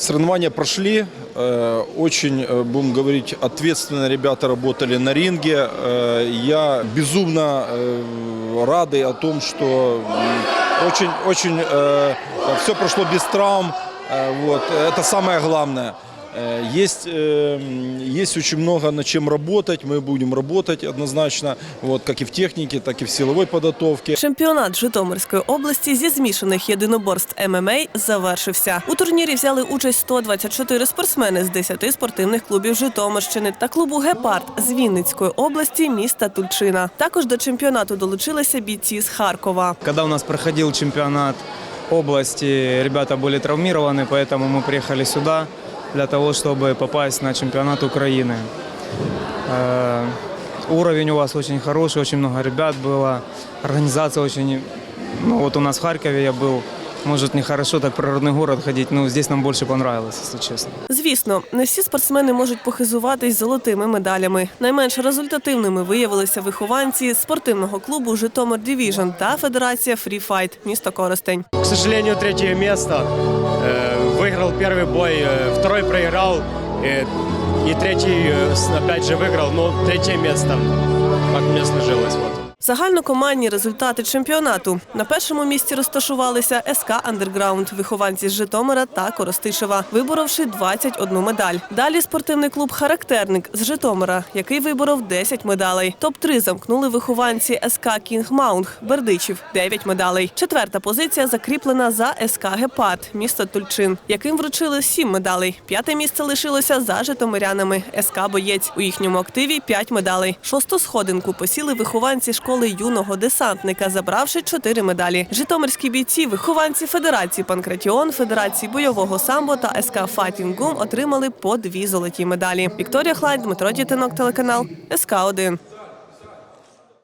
Соревнования прошли. Э, Очень, э, будем говорить, ответственно ребята работали на ринге. Э, Я безумно э, рады о том, что м, очень, очень все прошло без травм. Э, Вот. Это самое главное. Э, Есть, э, м, есть очень много над чем работать. Мы будем работать однозначно, вот, как и в технике, так и в силовой подготовке. Чемпіонат Житомирської області зі змішаних єдиноборств ММА завершився. У турнірі взяли участь 124 спортсмени з 10 спортивних клубів Житомирщини та клубу Гепард з Вінницької області міста Тульчина. Також до чемпіонату долучилися бійці з Харкова. Когда у нас проходил чемпионат области, ребята были травмированы, поэтому мы приехали сюда для того, чтобы попасть на чемпионат Украины. Э, Уровень у вас очень хороший, очень много ребят было, организация очень... Ну вот у нас в Харькове я был, может нехорошо так про родной город ходить, но здесь нам больше понравилось, если честно. Звісно, не всі спортсмени можуть похизуватись золотими медалями. Найменш результативними виявилися вихованці спортивного клубу Житомир Дивіжн та Федерація Фріфайт місто Коростень. К сожалению, третье место. Э, Выиграл первый бой, э, второй проиграл, э, и третий э, с- опять же выиграл, но третье место. Как мне сложилось. Вот. Загальнокомандні результати чемпіонату. На першому місці розташувалися СК Андерграунд, вихованці з Житомира та Коростишева, виборовши 21 медаль. Далі спортивний клуб Характерник з Житомира, який виборов 10 медалей. Топ-3 замкнули вихованці СК Кінг Маунг Бердичів 9 медалей. Четверта позиція закріплена за СК Гепард, місто Тульчин, яким вручили 7 медалей. П'яте місце лишилося за житомирянами СК Боєць. У їхньому активі 5 медалей. Шосту сходинку посіли вихованці школи юного десантника, забравши чотири медалі. Житомирські бійці, вихованці Федерації Панкратіон, Федерації бойового самбо та СК Фатінгум отримали по дві золоті медалі. Вікторія Хлайд, Дмитро Дітинок, телеканал СК 1